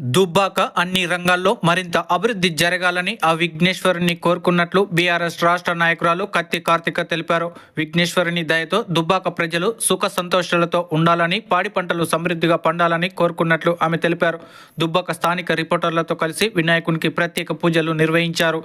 దుబ్బాక అన్ని రంగాల్లో మరింత అభివృద్ధి జరగాలని ఆ విఘ్నేశ్వరుని కోరుకున్నట్లు బీఆర్ఎస్ రాష్ట్ర నాయకురాలు కత్తి కార్తిక తెలిపారు. విఘ్నేశ్వరుని దయతో దుబ్బాక ప్రజలు సుఖ సంతోషాలతో ఉండాలని పాడి పంటలు సమృద్ధిగా పండాలని కోరుకున్నట్లు ఆమె తెలిపారు. దుబ్బాక స్థానిక రిపోర్టర్లతో కలిసి వినాయకునికి ప్రత్యేక పూజలు నిర్వహించారు.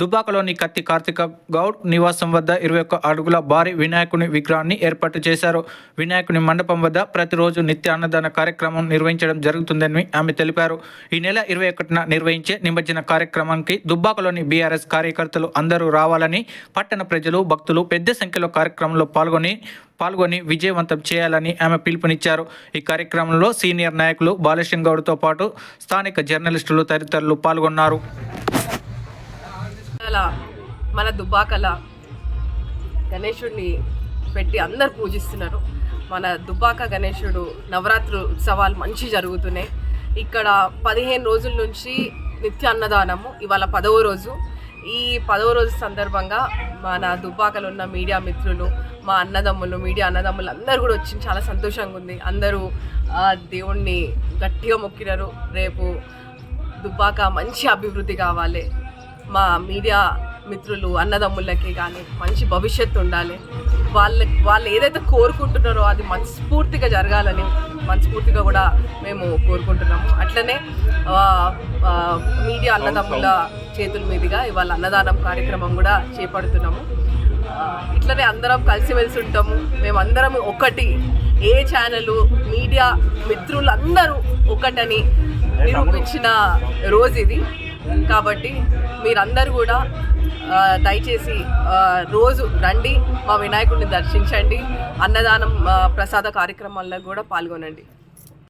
దుబ్బాకలోని కత్తి కార్తిక గౌడ్ నివాసం వద్ద ఇరవై ఒక్క అడుగుల భారీ వినాయకుని విగ్రహాన్ని ఏర్పాటు చేశారు. వినాయకుని మండపం వద్ద ప్రతిరోజు నిత్య అన్నదాన కార్యక్రమం నిర్వహించడం జరుగుతుందని ఆమె తెలిపారు. ఈ నెల ఇరవై ఒకటిన నిర్వహించే నిమజ్జన కార్యక్రమానికి దుబ్బాకలోని బీఆర్ఎస్ కార్యకర్తలు అందరూ రావాలని పట్టణ ప్రజలు భక్తులు పెద్ద సంఖ్యలో కార్యక్రమంలో పాల్గొని పాల్గొని విజయవంతం చేయాలని ఆమె పిలుపునిచ్చారు. ఈ కార్యక్రమంలో సీనియర్ నాయకులు బాలసింగ్ గౌడ్తో పాటు స్థానిక జర్నలిస్టులు తదితరులు పాల్గొన్నారు. మన దుబ్బాకల గణేశుడిని పెట్టి అందరు పూజిస్తున్నారు. మన దుబ్బాక గణేశుడు నవరాత్రి ఉత్సవాలు మంచి జరుగుతున్నాయి. ఇక్కడ పదిహేను రోజుల నుంచి నిత్య అన్నదానము ఇవాళ పదవ రోజు. ఈ పదవ రోజు సందర్భంగా మన దుబ్బాకలో ఉన్న మీడియా మిత్రులు మా అన్నదమ్ములు మీడియా అన్నదమ్ములు అందరూ కూడా వచ్చి చాలా సంతోషంగా ఉంది. అందరూ ఆ, దేవుణ్ణి గట్టిగా మొక్కినారు. రేపు దుబ్బాక మంచి అభివృద్ధి కావాలి. మా మీడియా మిత్రులు అన్నదమ్ములకి కానీ మంచి భవిష్యత్తు ఉండాలి. వాళ్ళ వాళ్ళు ఏదైతే కోరుకుంటున్నారో అది మనస్ఫూర్తిగా జరగాలని మనస్ఫూర్తిగా కూడా మేము కోరుకుంటున్నాము అట్లనే మీడియా అన్నదమ్ముల చేతుల మీదుగా ఇవాళ అన్నదానం కార్యక్రమం కూడా చేపడుతున్నాము. ఇట్లనే అందరం కలిసిమెలిసి ఉంటాము. మేమందరం ఒకటి ఏ ఛానల్ మీడియా మిత్రులందరూ ఒకటని నిరూపించిన రోజు ఇది. కాబట్టి మీరందరూ కూడా దయచేసి రోజు రండి మా వినాయకుడిని దర్శించండి అన్నదానం ప్రసాద కార్యక్రమాల్లో కూడా పాల్గొనండి.